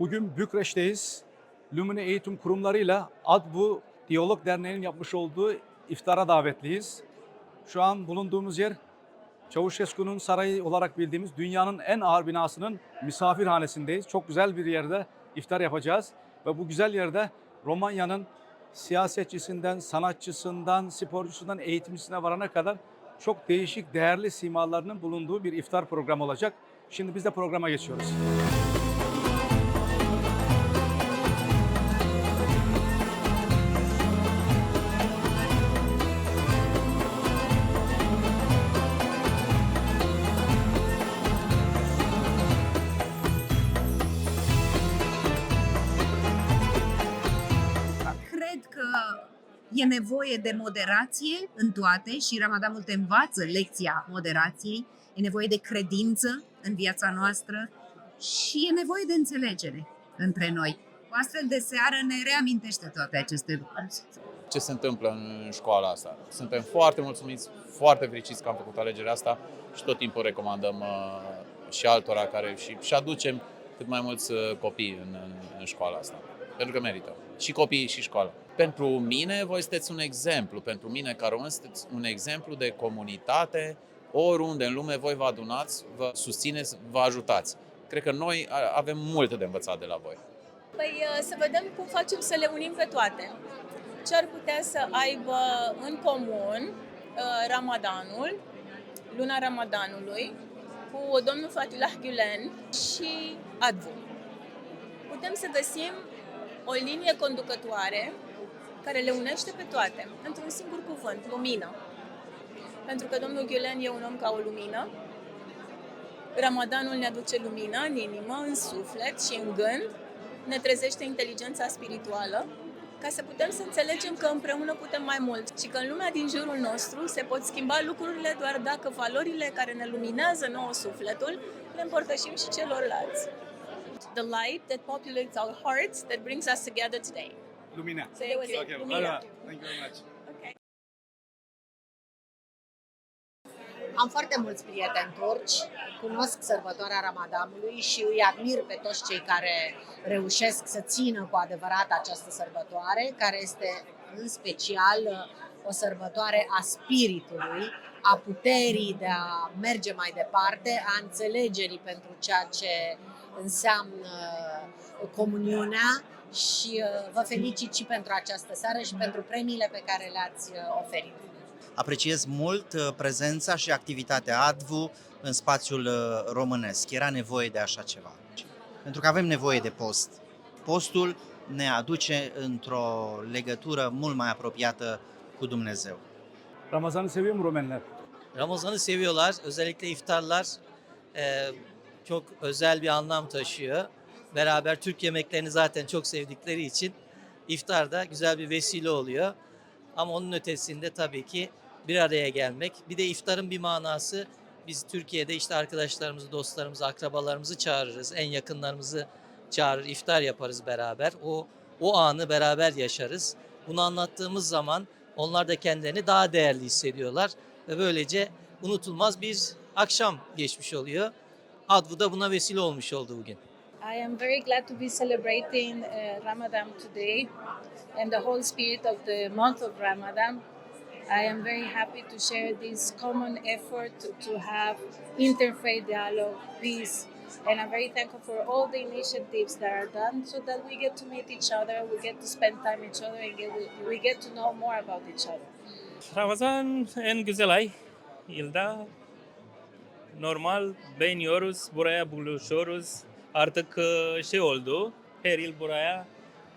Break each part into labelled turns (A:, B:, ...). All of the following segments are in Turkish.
A: Bugün Bükreş'teyiz. Lumine Eğitim Kurumları'yla ADBU Diyalog Derneği'nin yapmış olduğu iftara davetliyiz. Şu an bulunduğumuz yer Çavuşescu'nun sarayı olarak bildiğimiz dünyanın en ağır binasının misafirhanesindeyiz. Çok güzel bir yerde iftar yapacağız. Ve bu güzel yerde Romanya'nın siyasetçisinden, sanatçısından, sporcusundan, eğitimcisine varana kadar çok değişik, değerli simalarının bulunduğu bir iftar programı olacak. Şimdi biz de programa geçiyoruz.
B: Că e nevoie de moderație în toate și Ramadanul te învață lecția moderației. E nevoie de credință în viața noastră și e nevoie de înțelegere între noi. O astfel de seară ne reamintește toate aceste lucruri.
C: ce se întâmplă în școala asta. Suntem foarte mulțumiți, foarte fericiți că am făcut alegerea asta și tot timpul recomandăm uh, și altora care și, și aducem cât mai mulți uh, copii în, în, în școala asta. Pentru că merită. Și copiii și școala. Pentru mine, voi sunteți un exemplu. Pentru mine, ca român, sunteți un exemplu de comunitate. Oriunde în lume voi vă adunați, vă susțineți, vă ajutați. Cred că noi a- avem multe de învățat de la voi.
D: Păi uh, să vedem cum facem să le unim pe toate. Ce ar putea să aibă în comun uh, Ramadanul, luna Ramadanului, cu domnul Fatullah Gülen și Advu. Putem să găsim o linie conducătoare care le unește pe toate, într-un singur cuvânt, lumină. Pentru că domnul Gülen e un om ca o lumină, Ramadanul ne aduce lumină în inimă, în suflet și în gând, ne trezește inteligența spirituală ca să putem să înțelegem că împreună putem mai mult și că în lumea din jurul nostru se pot schimba lucrurile doar dacă valorile care ne luminează nouă sufletul le împărtășim și celorlalți. The light that populates our hearts that brings us together today.
A: Lumina.
D: So it was it. Lumina.
A: Thank you very much.
D: Okay.
E: Am foarte mulți prieteni turci, cunosc sărbătoarea Ramadanului și îi admir pe toți cei care reușesc să țină cu adevărat această sărbătoare, care este în special uh, o sărbătoare a spiritului, a puterii de a merge mai departe, a înțelegerii pentru ceea ce înseamnă comuniunea și uh, vă felicit și pentru această seară și pentru premiile pe care le-ați uh, oferit.
F: apreciez mult uh, prezența și activitatea ADVU în spațiul uh, românesc. Era nevoie de așa ceva. Pentru că avem nevoie de post. Postul ne aduce într-o legătură mult mai apropiată cu Dumnezeu.
A: Ramazan'ı seviyor mu Rumenler?
G: Ramazan'ı seviyorlar. Özellikle iftarlar e, çok özel bir anlam taşıyor. Beraber Türk yemeklerini zaten çok sevdikleri için iftarda güzel bir vesile oluyor. Ama onun ötesinde tabii ki bir araya gelmek. Bir de iftarın bir manası biz Türkiye'de işte arkadaşlarımızı, dostlarımızı, akrabalarımızı çağırırız. En yakınlarımızı çağırır, iftar yaparız beraber. O o anı beraber yaşarız. Bunu anlattığımız zaman onlar da kendilerini daha değerli hissediyorlar ve böylece unutulmaz bir akşam geçmiş oluyor. Advu da buna vesile olmuş oldu bugün.
H: I am very glad to be celebrating uh, Ramadan today and the whole spirit of the month of Ramadan. I am very happy to share this common effort to, to have interfaith dialogue, peace, and I'm very thankful for all the initiatives that are done so that we get to meet each other, we get to spend time each other, and get, we get to know more about each other.
I: Ramazan en güzel ay yılda. Normal beğeniyoruz, buraya buluşuyoruz. Artık e, şey oldu, her yıl buraya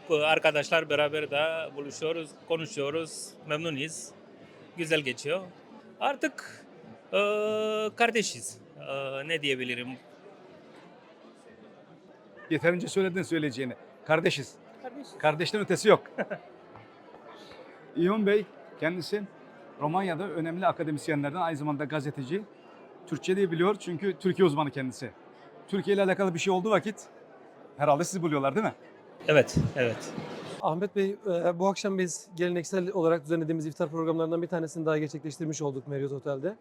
I: e, arkadaşlar beraber de buluşuyoruz, konuşuyoruz, memnunuz. Güzel geçiyor. Artık e, kardeşiz. E, ne diyebilirim?
A: Yeterince söyledin söyleyeceğini. Kardeşiz.
I: Kardeşiz.
A: Kardeşten ötesi yok. İyon Bey kendisi Romanya'da önemli akademisyenlerden aynı zamanda gazeteci. Türkçe de biliyor çünkü Türkiye uzmanı kendisi. Türkiye ile alakalı bir şey olduğu vakit herhalde sizi buluyorlar değil mi?
I: Evet, evet.
J: Ahmet Bey, e, bu akşam biz geleneksel olarak düzenlediğimiz iftar programlarından bir tanesini daha gerçekleştirmiş olduk Marriott Otel'de.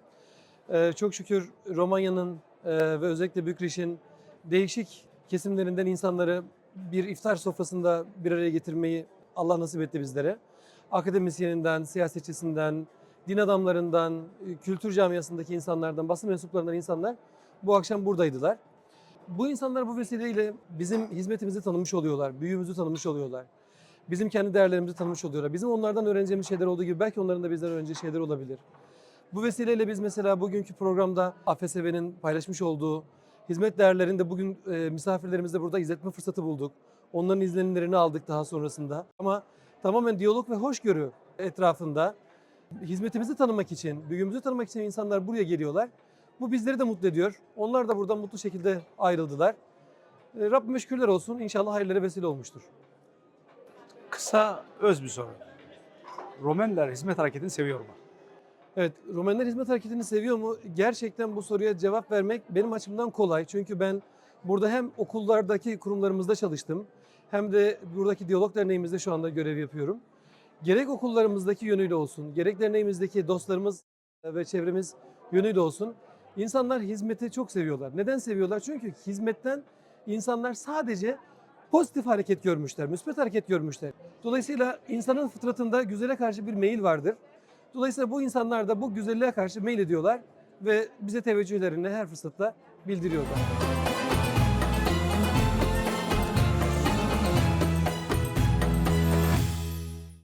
J: E, Çok şükür Romanya'nın e, ve özellikle Bükreş'in değişik kesimlerinden insanları bir iftar sofrasında bir araya getirmeyi Allah nasip etti bizlere. Akademisyeninden, siyasetçisinden, din adamlarından, e, kültür camiasındaki insanlardan, basın mensuplarından insanlar bu akşam buradaydılar. Bu insanlar bu vesileyle bizim hizmetimizi tanımış oluyorlar, büyüğümüzü tanımış oluyorlar. Bizim kendi değerlerimizi tanımış oluyorlar. Bizim onlardan öğreneceğimiz şeyler olduğu gibi belki onların da bizden öğreneceği şeyler olabilir. Bu vesileyle biz mesela bugünkü programda AFSV'nin paylaşmış olduğu hizmet değerlerini de bugün e, misafirlerimizle burada izletme fırsatı bulduk. Onların izlenimlerini aldık daha sonrasında. Ama tamamen diyalog ve hoşgörü etrafında hizmetimizi tanımak için, büyüğümüzü tanımak için insanlar buraya geliyorlar. Bu bizleri de mutlu ediyor. Onlar da buradan mutlu şekilde ayrıldılar. E, Rabbime şükürler olsun. İnşallah hayırlara vesile olmuştur.
A: Kısa öz bir soru. Romenler hizmet hareketini seviyor mu?
J: Evet, Romenler Hizmet Hareketi'ni seviyor mu? Gerçekten bu soruya cevap vermek benim açımdan kolay. Çünkü ben burada hem okullardaki kurumlarımızda çalıştım, hem de buradaki Diyalog Derneğimizde şu anda görev yapıyorum. Gerek okullarımızdaki yönüyle olsun, gerek derneğimizdeki dostlarımız ve çevremiz yönüyle olsun, insanlar hizmeti çok seviyorlar. Neden seviyorlar? Çünkü hizmetten insanlar sadece pozitif hareket görmüşler, müspet hareket görmüşler. Dolayısıyla insanın fıtratında güzele karşı bir meyil vardır. Dolayısıyla bu insanlar da bu güzelliğe karşı meyil ediyorlar ve bize teveccühlerini her fırsatta bildiriyorlar.